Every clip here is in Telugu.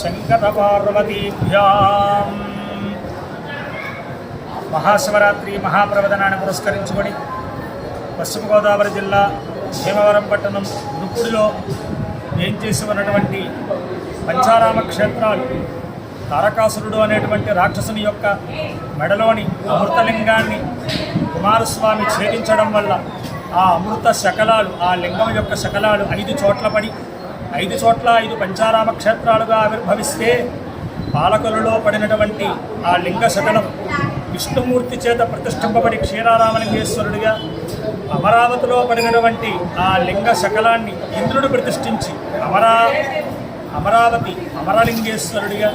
శంకరపార్వతీభ్యాం. మహాశివరాత్రి మహాప్రవదనాన్ని పురస్కరించుకొని పశ్చిమ గోదావరి జిల్లా భీమవరం పట్టణం దుప్పుడిలో ఏం చేసి ఉన్నటువంటి పంచారామ క్షేత్రాలు తారకాసురుడు అనేటువంటి రాక్షసుని యొక్క మెడలోని అమృతలింగాన్ని కుమారస్వామి ఛేదించడం వల్ల ఆ అమృత శకలాలు ఆ లింగం యొక్క శకలాలు ఐదు చోట్ల పడి ఐదు చోట్ల ఐదు పంచారామ క్షేత్రాలుగా ఆవిర్భవిస్తే పాలకులలో పడినటువంటి ఆ లింగ శకలం విష్ణుమూర్తి చేత ప్రతిష్ఠింపబడి క్షీరారామలింగేశ్వరుడిగా అమరావతిలో పడినటువంటి ఆ లింగ శకలాన్ని ఇంద్రుడు ప్రతిష్ఠించి అమరా అమరావతి అమరలింగేశ్వరుడిగా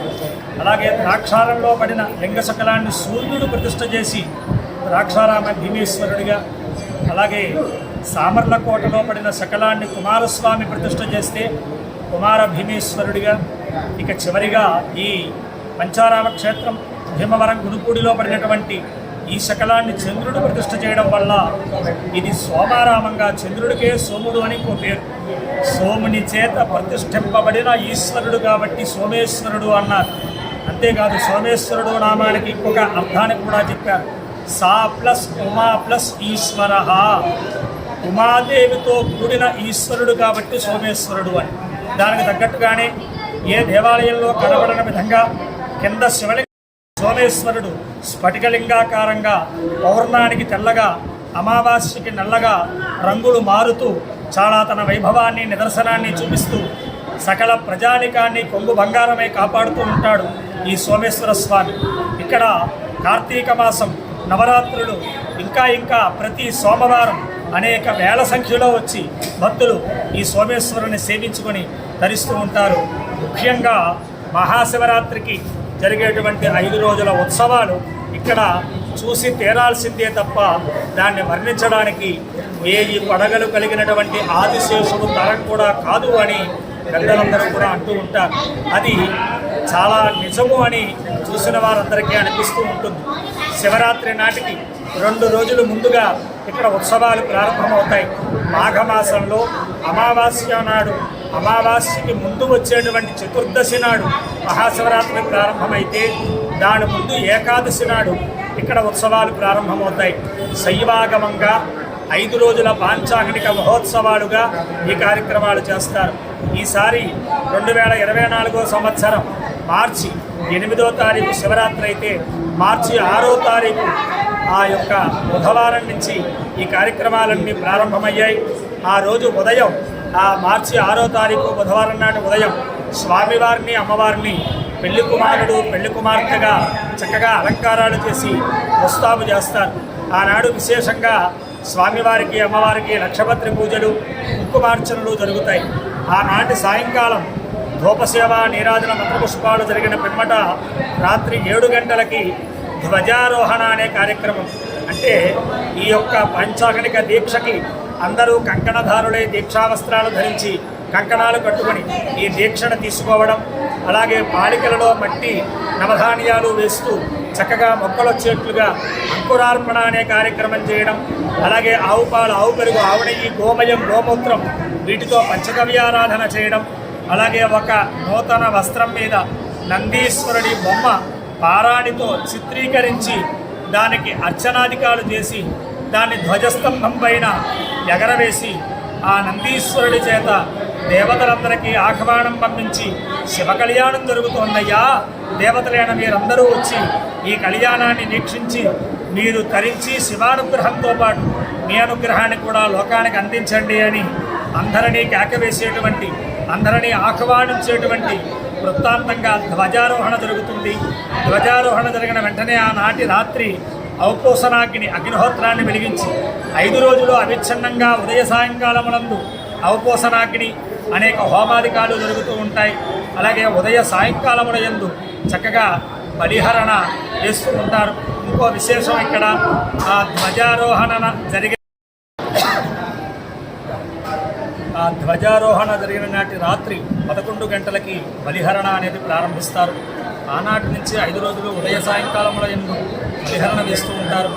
అలాగే ద్రాక్షారంలో పడిన లింగ శకలాన్ని సూర్యుడు ప్రతిష్ఠ చేసి ద్రాక్షారామ భీమేశ్వరుడిగా అలాగే సామర్లకోటలో పడిన శకలాన్ని కుమారస్వామి ప్రతిష్ఠ చేస్తే కుమార భీమేశ్వరుడిగా ఇక చివరిగా ఈ పంచారామ క్షేత్రం భీమవరం గురుపూడిలో పడినటువంటి ఈ శకలాన్ని చంద్రుడు ప్రతిష్ఠ చేయడం వల్ల ఇది సోమారామంగా చంద్రుడికే సోముడు అని ఇంకో పేరు. సోముని చేత ప్రతిష్ఠింపబడిన ఈశ్వరుడు కాబట్టి సోమేశ్వరుడు అన్నారు. అంతేకాదు సోమేశ్వరుడు నామానికి ఇంకొక అర్థాన్ని కూడా చెప్పారు. సా ప్లస్ ఉమా ప్లస్ ఈశ్వర. ఉమాదేవితో కూడిన ఈశ్వరుడు కాబట్టి సోమేశ్వరుడు అని. దానికి తగ్గట్టుగానే ఏ దేవాలయంలో కనబడిన విధంగా కింద శివలింగ సోమేశ్వరుడు స్ఫటికలింగాకారంగా పౌర్ణానికి తెల్లగా అమావాస్యకి నల్లగా రంగులు మారుతూ చాలా తన వైభవాన్ని నిదర్శనాన్ని చూపిస్తూ సకల ప్రజానికాన్ని కొంగు బంగారమై కాపాడుతూ ఉంటాడు ఈ సోమేశ్వర స్వామి. ఇక్కడ కార్తీక మాసం నవరాత్రులు ఇంకా ఇంకా ప్రతి సోమవారం అనేక వేల సంఖ్యలో వచ్చి భక్తులు ఈ సోమేశ్వరుని సేవించుకొని ధరిస్తూ ఉంటారు. ముఖ్యంగా మహాశివరాత్రికి జరిగేటువంటి ఐదు రోజుల ఉత్సవాలు ఇక్కడ చూసి తీరాల్సిందే తప్ప దాన్ని వర్ణించడానికి ఈ పడగలు కలిగినటువంటి ఆదిశేషుడు తరం కూడా కాదు అని పెద్దలందరూ కూడా అంటూ ఉంటారు. అది చాలా నిజము అని చూసిన వారందరికీ అనిపిస్తూ ఉంటుంది. శివరాత్రి నాటికి రెండు రోజులు ముందుగా ఇక్కడ ఉత్సవాలు ప్రారంభమవుతాయి. మాఘమాసంలో అమావాస్య నాడు అమావాస్యకి ముందు వచ్చేటువంటి చతుర్దశి నాడు మహాశివరాత్రి ప్రారంభమైతే దాని ముందు ఏకాదశి నాడు ఇక్కడ ఉత్సవాలు ప్రారంభమవుతాయి. శైవాగమంగా ఐదు రోజుల పాంచాంగిక మహోత్సవాలుగా ఈ కార్యక్రమాలు చేస్తారు. ఈసారి రెండు వేల ఇరవై నాలుగో సంవత్సరం మార్చి ఎనిమిదో తారీఖు శివరాత్రి అయితే మార్చి ఆరో తారీఖు ఆ యొక్క బుధవారం నుంచి ఈ కార్యక్రమాలన్నీ ప్రారంభమయ్యాయి. ఆ రోజు ఉదయం ఆ మార్చి ఆరో తారీఖు బుధవారం నాటి ఉదయం స్వామివారిని అమ్మవారిని పెళ్ళి కుమారుడు పెళ్ళి కుమార్తెగా చక్కగా అలంకారాలు చేసి ప్రస్తాపు చేస్తారు. ఆనాడు విశేషంగా స్వామివారికి అమ్మవారికి లక్షపత్రి పూజలు కుంకుమార్చనలు జరుగుతాయి. ఆనాటి సాయంకాలం ధూపసేవ నీరాజన మంత్రపుష్పాలు జరిగిన పిమ్మట రాత్రి ఏడు గంటలకి ధ్వజారోహణ అనే కార్యక్రమం. అంటే ఈ యొక్క పంచాగణిక దీక్షకి అందరూ కంకణధారులై దీక్షావస్త్రాలు ధరించి కంకణాలు కట్టుకొని ఈ దీక్షను తీసుకోవడం అలాగే పాలికలలో మట్టి నవధాన్యాలు వేస్తూ చక్కగా మొక్కలు వచ్చేట్లుగా అంకురార్పణ అనే కార్యక్రమం చేయడం అలాగే ఆవు పాలు ఆవు పెరుగు ఆవు నెయ్యి గోమయం గోమూత్రం వీటితో పంచగవ్యారాధన చేయడం అలాగే ఒక నూతన వస్త్రం మీద నందీశ్వరుడి బొమ్మ పారాణితో చిత్రీకరించి దానికి అర్చనాధికాలు చేసి దాన్ని ధ్వజస్తంభం పైన ఎగరవేసి ఆ నందీశ్వరుడి చేత దేవతలందరికీ ఆహ్వానం పంపించి శివ కళ్యాణం జరుగుతోందయ్యా దేవతలైన మీరందరూ వచ్చి ఈ కళ్యాణాన్ని వీక్షించి మీరు తరించి శివానుగ్రహంతో పాటు మీ అనుగ్రహాన్ని కూడా లోకానికి అందించండి అని అందరినీ కేకవేసేటువంటి అందరినీ ఆహ్వానించేటువంటి వృత్తాంతంగా ధ్వజారోహణ జరుగుతుంది. ధ్వజారోహణ జరిగిన వెంటనే ఆనాటి రాత్రి అవపోసనాగ్ని అగ్నిహోత్రాన్ని వెలిగించి ఐదు రోజులు అవిచ్ఛిన్నంగా ఉదయ సాయంకాలమునందు అవపోసనాగ్ని అనేక హోమాధికాలు జరుగుతూ ఉంటాయి. అలాగే ఉదయ సాయంకాలముల ఎందు చక్కగా బలిహరణ చేస్తూ ఉంటారు. ఇంకో విశేషం ఇక్కడ ఆ ధ్వజారోహణ జరిగే ధ్వజారోహణ జరిగిన నాటి రాత్రి పదకొండు గంటలకి బలిహరణ అనేది ప్రారంభిస్తారు. ఆనాటి నుంచి ఐదు రోజులు ఉదయ సాయంకాలంలో ఎన్నో బలిహరణ వేస్తూ ఉంటారు.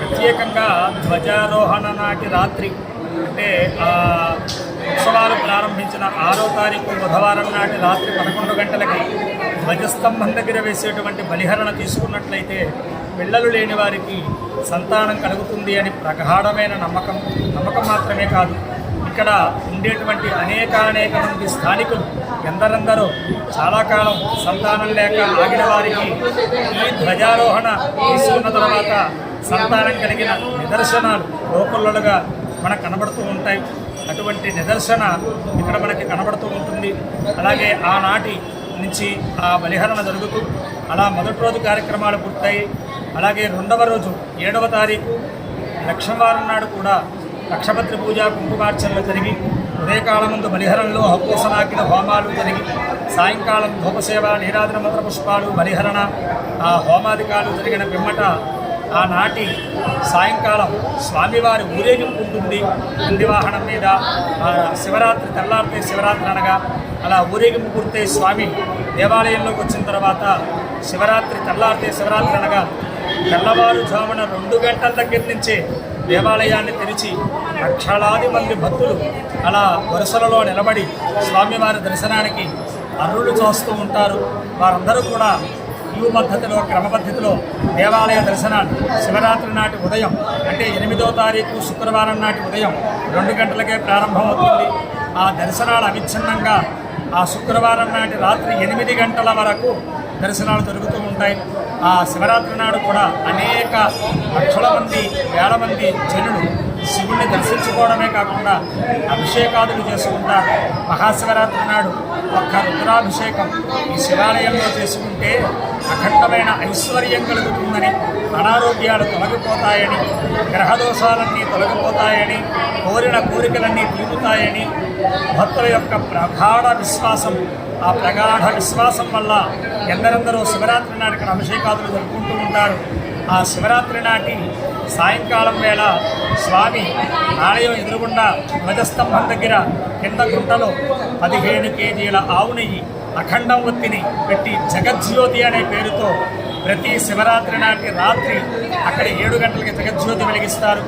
ప్రత్యేకంగా ధ్వజారోహణ నాటి రాత్రి అంటే ఆ ఉత్సవాలు ప్రారంభించిన ఆరో తారీఖు బుధవారం నాటి రాత్రి పదకొండు గంటలకి ధ్వజస్తంభం దగ్గర వేసేటువంటి బలిహరణ తీసుకున్నట్లయితే పిల్లలు లేని వారికి సంతానం కలుగుతుంది అని ప్రగాఢమైన నమ్మకం నమ్మకం మాత్రమే కాదు. ఇక్కడ ఉండేటువంటి అనేక అనేక మంది స్థానికులు ఎందరందరూ చాలా కాలం సంతానం లేక ఆగిన వారికి ఈ ధ్వజారోహణ తీసుకున్న తర్వాత సంతానం కలిగిన నిదర్శనాలు లోకల్లుగా మనకు కనబడుతూ ఉంటాయి. అటువంటి నిదర్శన ఇక్కడ మనకి కనబడుతూ ఉంటుంది. అలాగే ఆనాటి నుంచి ఆ బలిహరణ జరుగుతూ అలా మొదటి రోజు కార్యక్రమాలు పూర్తయి అలాగే రెండవ రోజు ఏడవ తారీఖు లక్షవారం నాడు కూడా లక్షపత్రి పూజ కుంకుమార్చనలు జరిగి ఉదయకాలముందు బలిహరణలో హక్కుసనాకిన హోమాలు జరిగి సాయంకాలం ధూపసేవ నీరాజన మంత్ర పుష్పాలు బలిహరణ ఆ హోమాధికాలు జరిగిన పిమ్మట ఆనాటి సాయంకాలం స్వామివారి ఊరేగింపు ఉంటుంది. నందివాహనం మీద శివరాత్రి తెల్లారితే శివరాత్రి అనగా అలా ఊరేగింపు పూర్తయి స్వామి దేవాలయంలోకి వచ్చిన తర్వాత శివరాత్రి తెల్లారితే శివరాత్రి అనగా తెల్లవారుజామున రెండు గంటల దగ్గర నుంచే దేవాలయాన్ని తెరిచి లక్షలాది మంది భక్తులు అలా వరుసలలో నిలబడి స్వామివారి దర్శనానికి అర్రులు చూస్తూ ఉంటారు. వారందరూ కూడా క్యూ పద్ధతిలో క్రమపద్ధతిలో దేవాలయ దర్శనాలు శివరాత్రి నాటి ఉదయం అంటే ఎనిమిదో తారీఖు శుక్రవారం నాటి ఉదయం రెండు గంటలకే ప్రారంభమవుతుంది. ఆ దర్శనాలు అవిచ్ఛిన్నంగా ఆ శుక్రవారం నాటి రాత్రి ఎనిమిది గంటల వరకు దర్శనాలు జరుగుతూ ఉంటాయి. ఆ శివరాత్రి నాడు కూడా అనేక లక్షల మంది వేల మంది జనులు శివుణ్ణి దర్శించుకోవడమే కాకుండా అభిషేకాదులు చేసుకుంటారు మహాశివరాత్రి నాడు ఒక్క రుద్రాభిషేకం ఈ శివాలయంలో చేసుకుంటే అఖండమైన ఐశ్వర్యం కలుగుతుందని అనారోగ్యాలు తొలగిపోతాయని గ్రహదోషాలన్నీ తొలగిపోతాయని కోరిన కోరికలన్నీ తీరుతాయని భక్తుల యొక్క ప్రగాఢ విశ్వాసం ఆ ప్రగాఢ విశ్వాసం వల్ల ఎందరెందరో శివరాత్రి నాటి ఇక్కడ అభిషేకాదులు జరుపుకుంటూ ఉంటారు. ఆ శివరాత్రి నాటి సాయంకాలం వేళ స్వామి ఆలయం ఎదురుగుండా ధ్వజస్తంభం దగ్గర కింద గుంటలో పదిహేను కేజీల ఆవు నెయ్యి అఖండం ఒత్తిని పెట్టి జగజ్యోతి అనే పేరుతో ప్రతి శివరాత్రి నాటి రాత్రి అక్కడ ఏడు గంటలకి జగజ్యోతి వెలిగిస్తారు.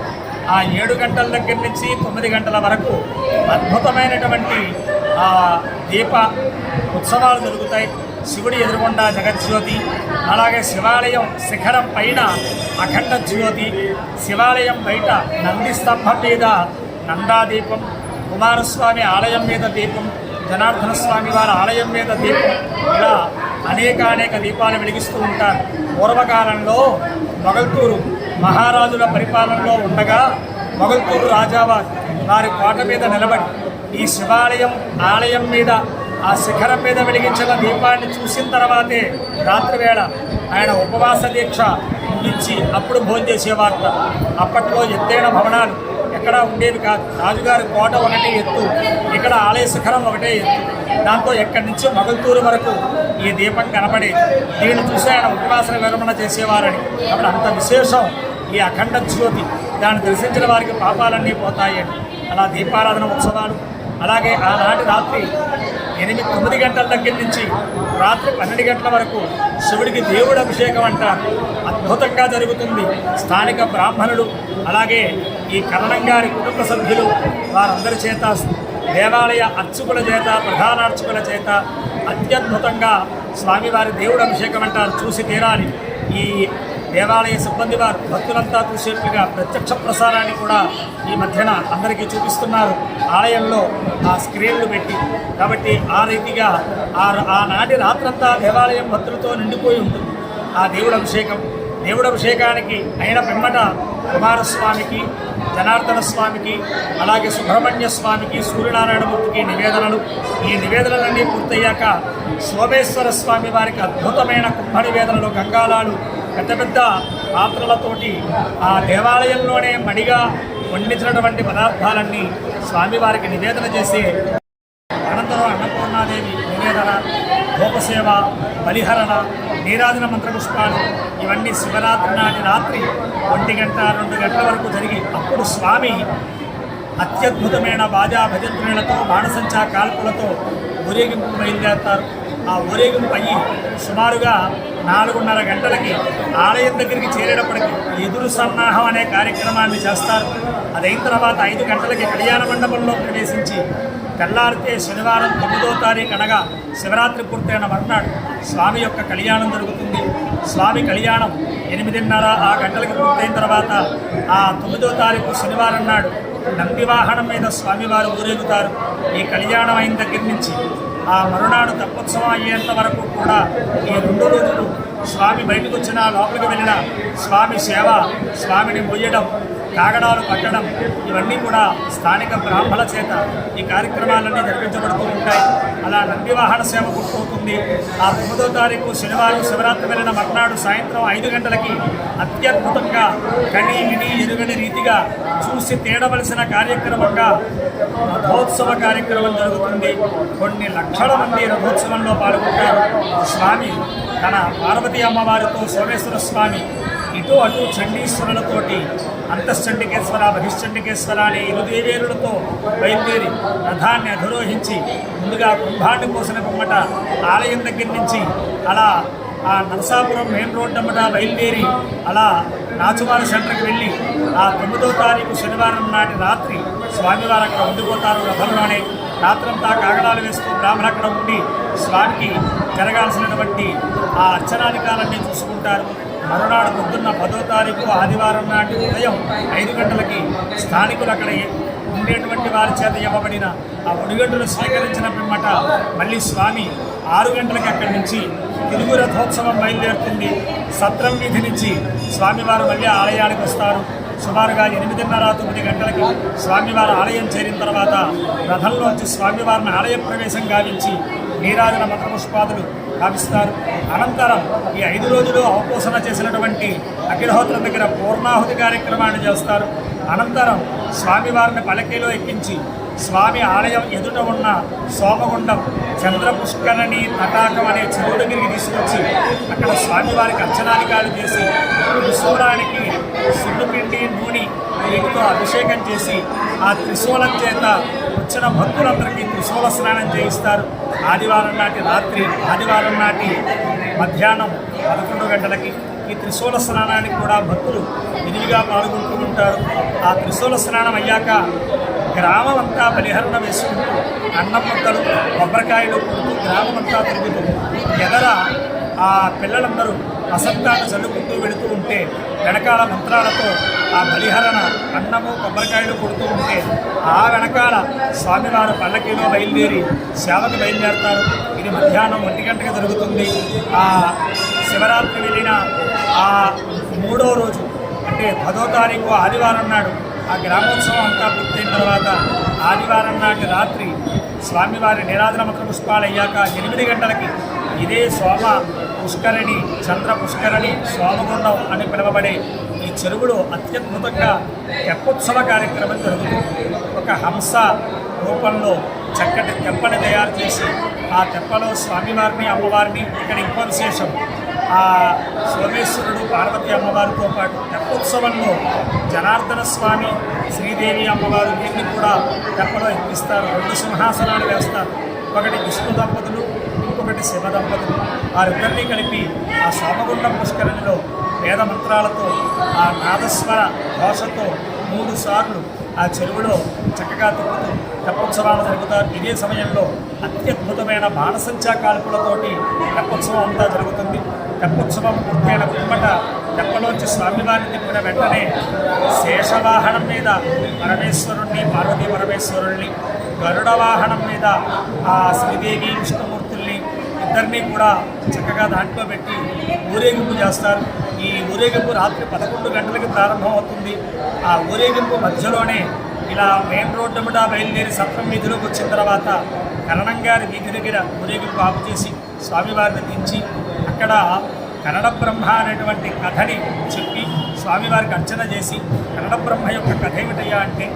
ఆ ఏడు గంటల దగ్గర నుంచి తొమ్మిది గంటల వరకు అద్భుతమైనటువంటి ఆ దీప ఉత్సవాలు జరుగుతాయి. శివుడి ఎదురుగుండా జగజ్యోతి అలాగే శివాలయం శిఖరం పైన అఖండ జ్యోతి శివాలయం బయట నంది స్తంభం మీద నందాదీపం కుమారస్వామి ఆలయం మీద దీపం జనార్దన స్వామి వారి ఆలయం మీద దీపం ఇలా అనేక అనేక దీపాలు వెలిగిస్తూ ఉంటారు. పూర్వకాలంలో మొగల్తూరు మహారాజుల పరిపాలనలో ఉండగా మొగల్తూరు రాజావారు వారి కోట మీద నిలబడి ఈ శివాలయం ఆలయం మీద ఆ శిఖరం మీద వెలిగించిన దీపాన్ని చూసిన తర్వాతే రాత్రి వేళ ఆయన ఉపవాస దీక్ష ముగించి అప్పుడు భోజనం చేసేవారట. అప్పట్లో ఎత్తైన భవనాలు ఎక్కడా ఉండేవి కాదు. రాజుగారి కోట ఒకటే ఎత్తు ఇక్కడ ఆలయ శిఖరం ఒకటే ఎత్తు. దాంతో ఎక్కడి నుంచి మొగల్తూరు వరకు ఈ దీపం కనపడేది. దీన్ని చూసి ఆయన ఉపవాస విరమణ చేసేవారని. అప్పుడు అంత విశేషం ఈ అఖండ జ్యోతి. దాన్ని దర్శించిన వారికి పాపాలన్నీ పోతాయని అలా దీపారాధన ఉత్సవాలు అలాగే ఆనాటి రాత్రి ఎనిమిది తొమ్మిది గంటల దగ్గర నుంచి రాత్రి పన్నెండు గంటల వరకు శివుడికి దేవుడు అభిషేకం అంటారు అద్భుతంగా జరుగుతుంది. స్థానిక బ్రాహ్మణులు అలాగే ఈ కరణం గారి కుటుంబ సభ్యులు వారందరి చేత దేవాలయ అర్చకుల చేత ప్రధాన అర్చకుల చేత అత్యద్భుతంగా స్వామివారి దేవుడు అభిషేకం అంటారు చూసి తీరాలి. ఈ దేవాలయ సిబ్బంది వారు భక్తులంతా చూసేట్లుగా ప్రత్యక్ష ప్రసారాన్ని కూడా ఈ మధ్యన అందరికీ చూపిస్తున్నారు. ఆలయంలో ఆ స్క్రీన్లు పెట్టి. కాబట్టి ఆ రీతిగా ఆ ఆనాటి రాత్రంతా దేవాలయం భక్తులతో నిండిపోయి ఉంటుంది. ఆ దేవుడు అభిషేకం దేవుడు అభిషేకానికి అయిన పిమ్మట కుమారస్వామికి జనార్దన స్వామికి అలాగే సుబ్రహ్మణ్య స్వామికి సూర్యనారాయణమూర్తికి నివేదనలు. ఈ నివేదనలన్నీ పూర్తయ్యాక సోమేశ్వర స్వామి వారికి అద్భుతమైన కుంభ నివేదనలు గంగాలాలు పెద్ద పెద్ద పాత్రలతోటి ఆ దేవాలయంలోనే మడిగా వండించినటువంటి పదార్థాలన్నీ స్వామివారికి నివేదన చేసే అనంతరం అన్నపూర్ణాదేవి నివేదన గోపసేవ బలిహరణ నీరాజన మంత్రపుష్పాలు ఇవన్నీ శివరాత్రి నాటి రాత్రి ఒంటి గంట రెండు గంటల వరకు జరిగి అప్పుడు స్వామి అత్యద్భుతమైన బాజా భజంత్రులతో బాణసంచా కాల్పులతో ఊరేగింపు బయలుదేరతారు. ఆ ఊరేగింపు అయ్యి సుమారుగా నాలుగున్నర గంటలకి ఆలయం దగ్గరికి చేరేటప్పటికి ఎదురు సన్నాహం అనే కార్యక్రమాన్ని చేస్తారు. అదైన తర్వాత ఐదు గంటలకి కళ్యాణ మండపంలో ప్రవేశించి తెల్లారితే శనివారం తొమ్మిదో తారీఖు అనగా శివరాత్రి పూర్తయిన మర్నాడు స్వామి యొక్క కళ్యాణం జరుగుతుంది. స్వామి కళ్యాణం ఎనిమిదిన్నర ఆ గంటలకి పూర్తయిన తర్వాత ఆ తొమ్మిదో తారీఖు శనివారం నాడు నంది వాహనం మీద స్వామివారు ఊరేగుతారు. ఈ కళ్యాణం అయిన దగ్గర నుంచి ఆ మరునాడు తపోత్సవం అయ్యేంత వరకు కూడా ఈ రెండు రోజులు స్వామి బయటకు వచ్చిన లోపలికి వెళ్ళిన స్వామి సేవ స్వామిని మొయ్యడం కాగడాలు కట్టడం ఇవన్నీ కూడా స్థానిక బ్రాహ్మణ చేత ఈ కార్యక్రమాలన్నీ జరిపించబడుతూ ఉంటాయి. అలా నంది వాహన సేవ పూర్తవుతుంది ఆ తొమ్మిదో తారీఖు శనివారం శివరాత్రి వెళ్ళిన మర్నాడు సాయంత్రం ఐదు గంటలకి అత్యద్భుతంగా కని విని ఎరుగని రీతిగా చూసి తేడవలసిన కార్యక్రమంగా రథోత్సవ కార్యక్రమం జరుగుతుంది. కొన్ని లక్షల మంది రథోత్సవంలో పాల్గొంటారు. స్వామి తన పార్వతీ అమ్మవారితో సోమేశ్వర స్వామి ఇటు అటు చండీశ్వరులతోటి అంతశ్చండికేశ్వర బహిశ్చండికేశ్వర అనే ఇరుదేవేరులతో బయలుదేరి రథాన్ని అధిరోహించి ముందుగా కుంభాన్ని కోసిన బొమ్మట ఆలయం దగ్గర నుంచి అలా ఆ నరసాపురం మెయిన్ రోడ్ అమ్మట బయలుదేరి అలా నాచువారి సెంటర్కి వెళ్ళి ఆ తొమ్మిదో తారీఖు శనివారం నాటి రాత్రి స్వామివారు అక్కడ ఉండిపోతారు. రథంలోనే రాత్రంతా కాగడాలు వేస్తూ బ్రాహ్మణ అక్కడ ఉండి స్వామికి జరగాల్సినటువంటి ఆ అర్చనాధికారాన్ని చూసుకుంటారు. మరునాడు పొద్దున్న పదో తారీఖు ఆదివారం నాటి ఉదయం ఐదు గంటలకి స్థానికులు అక్కడ ఉండేటువంటి వారి చేత ఇవ్వబడిన ఆ ఒడిగంటలు స్వీకరించిన పిమ్మట మళ్ళీ స్వామి ఆరు గంటలకి అక్కడి నుంచి తిరుగు రథోత్సవం బయలుదేరుతుంది. సత్రం వీధి నుంచి స్వామివారు మళ్ళీ ఆలయానికి వస్తారు. సుమారుగా ఎనిమిదిన్నర తొమ్మిది గంటలకి స్వామివారు ఆలయం చేరిన తర్వాత రథంలోంచి స్వామివారిని ఆలయ ప్రవేశం గావించి నీరాజన మతపుష్పాదులు కావిస్తారు అనంతరం ఈ ఐదు రోజులు అవపోసన చేసినటువంటి అఖిలహోత్రం దగ్గర పూర్ణాహుతి కార్యక్రమాన్ని చేస్తారు. అనంతరం స్వామివారిని పలకీలో ఎక్కించి స్వామి ఆలయం ఎదుట ఉన్న సోమగుండం చంద్రపుష్కరణి తటాకం అనే చెరువు దగ్గరికి తీసుకొచ్చి అక్కడ స్వామివారికి అర్చనాధికారులు చేసి త్రిశూలానికి సున్నుపిండి నూనె వీటితో అభిషేకం చేసి ఆ త్రిశూలం చేత వచ్చిన భక్తులందరికీ త్రిశూల స్నానం చేయిస్తారు. ఆదివారం నాటి రాత్రి ఆదివారం నాటి మధ్యాహ్నం పదకొండు గంటలకి ఈ త్రిశూల స్నానానికి కూడా భక్తులు విరివిగా పాల్గొంటూ ఉంటారు. ఆ త్రిశూల స్నానం అయ్యాక గ్రామం అంతా బలిహరణ వేసుకుంటూ అన్నం ముక్కలు కొబ్బరికాయలు కొడుతూ గ్రామం అంతా తిరుగుతూ ఎదర ఆ పిల్లలందరూ అసంతాన్ని చదువుకుంటూ వెళుతూ ఉంటే వెనకాల మంత్రాలతో ఆ బలిహరణ అన్నము కొబ్బరికాయలు కొడుతూ ఉంటే ఆ వెనకాల స్వామివారు పల్లకీలో బయలుదేరి సేవకు బయలుదేరతారు. ఇది మధ్యాహ్నం ఒంటి గంటకి జరుగుతుంది. ఆ శివరాత్రి వెళ్ళిన ఆ మూడో రోజు అంటే పదో తారీఖు ఆదివారం నాడు ఆ గ్రామోత్సవం అంతా పూర్తయిన తర్వాత ఆదివారం నాటి రాత్రి స్వామివారి నిరాధన మత పుష్పాలు అయ్యాక ఎనిమిది గంటలకి ఇదే సోమ పుష్కరిణి చంద్ర పుష్కరిణి స్వామగుండం అని పిలువబడే ఈ చెరువులో అత్యద్భుతంగా తెప్పోత్సవ కార్యక్రమం జరుగుతుంది. ఒక హంస రూపంలో చక్కటి తెప్పని తయారు చేసి ఆ తెప్పలో స్వామివారిని అమ్మవారిని ఇక్కడ ఇంకో విశేషం ఆ సోమేశ్వరుడు పార్వతి అమ్మవారితో పాటు తెప్పోత్సవంలో జనార్దన స్వామి శ్రీదేవి అమ్మవారు వీరిని కూడా తెప్పలో ఎక్కిస్తారు. రెండు సింహాసనాలు వేస్తారు. ఒకటి విష్ణు దంపతులు ఇంకొకటి శివ దంపతులు వారిద్దరినీ కలిపి ఆ సోమగుండం పుష్కరిణిలో వేద మంత్రాలతో ఆ నాదస్వర ఘోషతో మూడు సార్లు ఆ చెరువులో చక్కగా తిప్పుతూ తెప్పోత్సవాలు జరుగుతారు ఇదే సమయంలో అత్యద్భుతమైన బాణసంచా కాల్పులతోటి తెప్పోత్సవం అంతా జరుగుతుంది. తెప్పోత్సవం పూర్తయిన పిమ్మట తెప్పలోంచి స్వామివారిని తిప్పిన వెంటనే శేషవాహనం మీద పరమేశ్వరుణ్ణి పార్వతీ పరమేశ్వరుణ్ణి గరుడ వాహనం మీద ఆ శ్రీదేవి విష్ణు అందరినీ కూడా చక్కగా దాంట్లో పెట్టి ఊరేగింపు చేస్తారు. ఈ ఊరేగింపు రాత్రి పదకొండు గంటలకు ప్రారంభం అవుతుంది ఆ ఊరేగింపు మధ్యలోనే ఇలా మెయిన్ రోడ్డు మీద బయలుదేరి సత్రం వీధిలోకి వచ్చిన తర్వాత కరణం గారి వీధి దగ్గర ఊరేగింపు ఆపు చేసి స్వామివారిని దించి అక్కడ కన్నడ బ్రహ్మ అనేటువంటి కథని చెప్పి స్వామివారికి అర్చన చేసి కన్నడ బ్రహ్మ యొక్క కథ ఏమిటయ్యా అంటే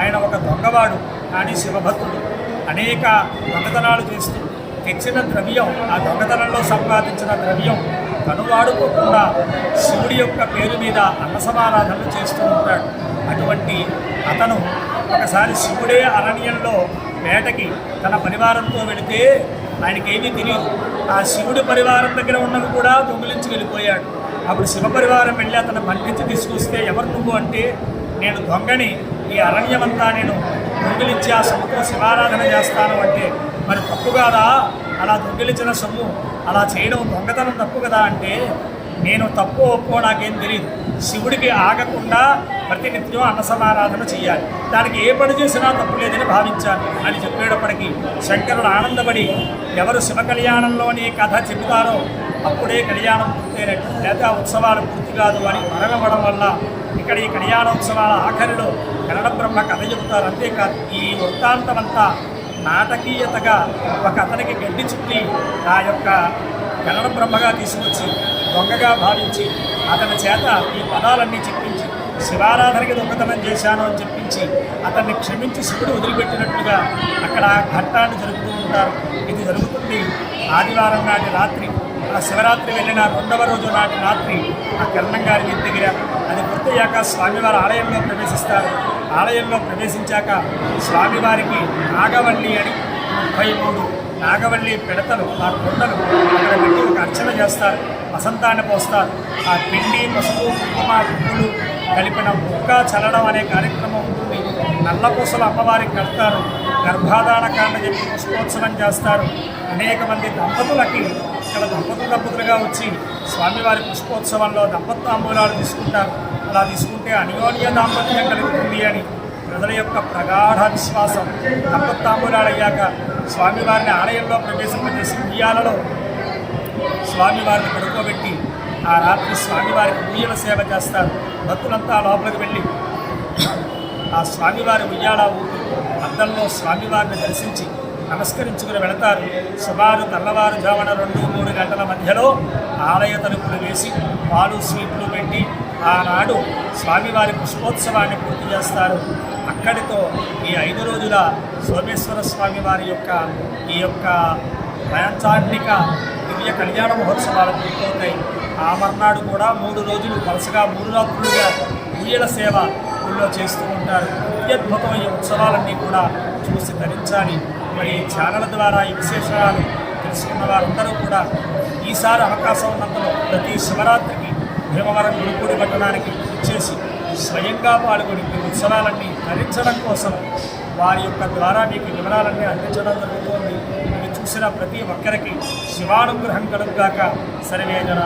ఆయన ఒక దొంగవాడు కానీ శివభక్తుడు. అనేక దొంగతనాలు చేస్తూ తెచ్చిన ద్రవ్యం ఆ దొంగతనంలో సంపాదించిన ద్రవ్యం తను వాడుకోకుండా శివుడి యొక్క పేరు మీద అన్న సమారాధనలు చేస్తూ ఉంటాడు. అటువంటి అతను ఒకసారి శివుడే అరణ్యంలో వేటకి తన పరివారంతో వెళితే ఆయనకేమీ తెలియదు. ఆ శివుడి పరివారం దగ్గర ఉన్నవి కూడా దొంగిలించి వెళ్ళిపోయాడు. అప్పుడు శివ పరివారం వెళ్ళి అతను బంధించి తీసుకొస్తే ఎవరు నువ్వు అంటే నేను దొంగని ఈ అరణ్యమంతా నేను దొంగిలించి ఆ సొమ్ముతో శివారాధన చేస్తాను అంటే మరి తప్పు కాదా? అలా దొంగిలించిన సొమ్ము అలా చేయడం దొంగతనం తప్పు కదా అంటే నేను తప్పు ఒప్పుకో నాకేం తెలియదు శివుడికి ఆగకుండా ప్రతినిత్యం అన్న సమారాధన చేయాలి దానికి ఏ పని చేసినా తప్పు లేదని భావించాను అని చెప్పేటప్పటికీ శంకరుడు ఆనందపడి ఎవరు శివ కళ్యాణంలోని కథ చెబుతారో అప్పుడే కళ్యాణం పూర్తయినట్టు. లేదా ఉత్సవాలు పూర్తి కాదు అని మరణమడం వల్ల ఇక్కడ ఈ కళ్యాణోత్సవాల ఆఖరిలో కన్నడ బ్రహ్మ కథ చెబుతారు. అంతేకాదు ఈ వృత్తాంతమంతా నాటకీయతగా ఒక అతనికి గడ్డి చుట్టి ఆ యొక్క గణన బ్రహ్మగా తీసుకొచ్చి దొంగగా భావించి అతని చేత ఈ పదాలన్నీ చెప్పించి శివారాధనకి దొంగతనం చేశాను అని చెప్పించి అతన్ని క్షమించి శివుడు వదిలిపెట్టినట్టుగా అక్కడ ఘట్టాన్ని జరుపుతూ ఉంటారు. ఇది జరుగుతుంది ఆదివారం నాటి రాత్రి. ఆ శివరాత్రి వెళ్ళిన రెండవ రోజు నాటి రాత్రి ఆ కర్ణం గారి ఇంటి దగ్గర అది గుర్తయ్యాక స్వామివారి ఆలయంలో ప్రవేశిస్తారు. ఆలయంలో ప్రవేశించాక స్వామివారికి నాగవల్లి అని ముప్పై మూడు నాగవల్లి పిడతలు ఆ కొండలు అక్కడ పెట్టి ఒక అర్చన చేస్తారు. వసంతాన్ని పోస్తారు. ఆ పిండి పసుపు కుంకుమ పువ్వులు కలిపిన ముక్క చల్లడం అనే కార్యక్రమం ఉంటుంది నల్లపూసలు అమ్మవారికి కడతారు. గర్భాధారణ కాండ చెప్పి పుష్పోత్సవం చేస్తారు. అనేక మంది దంపతులకి ఇక్కడ దంపతులు దంపతులుగా వచ్చి స్వామివారి పుష్పోత్సవంలో దంపతాంబూలాలు తీసుకుంటారు. అలా తీసుకుంటే అన్యోన్య దాంపత్యం కలుగుతుంది అని ప్రజల యొక్క ప్రగాఢ విశ్వాసం. దంపతాంబూలాలు అయ్యాక స్వామివారిని ఆలయంలో ప్రవేశింపజేసి ఉయ్యాలలో స్వామివారిని పడుకోబెట్టి ఆ రాత్రి స్వామివారికి ఉయ్యల సేవ చేస్తారు. భక్తులంతా లోపలికి వెళ్ళి ఆ స్వామివారి ఉయ్యాల అద్దంలో స్వామివారిని దర్శించి నమస్కరించుకుని వెళతారు. సుమారు తెల్లవారుజామున రెండు మూడు గంటల మధ్యలో ఆలయ తలుపులు వేసి పాలు స్వీట్లు పెట్టి ఆనాడు స్వామివారి పుష్పోత్సవాన్ని పూర్తి చేస్తారు. అక్కడితో ఈ ఐదు రోజుల సోమేశ్వర స్వామి వారి యొక్క ఈ యొక్క పంచాండిక దివ్య కళ్యాణ మహోత్సవాలు పూర్తవుతాయి. ఆ మర్నాడు కూడా మూడు రోజులు వరుసగా మూడు రాత్రులుగా ఉయ్యల సేవ ఊళ్ళో చేస్తూ ఉంటారు. అత్యద్భుతమైన ఉత్సవాలన్నీ కూడా చూసి ధరించాలి మరి ఛానల్ ద్వారా ఈ విశేషాలు తెలుసుకున్న వారందరూ కూడా ఈసారి అవకాశం ఉన్నంతలో ప్రతి శివరాత్రికి భీమవరం గురుపూడి పట్టణానికి ఇచ్చేసి స్వయంగా పాల్గొని ఈ ఉత్సవాలన్నీ ధరించడం కోసం వారి యొక్క ద్వారా మీకు వివరాలన్నీ అందించడం జరుగుతోంది. ఇవి చూసిన ప్రతి ఒక్కరికి శివానుగ్రహం కలుగుగాక. సర్వే జన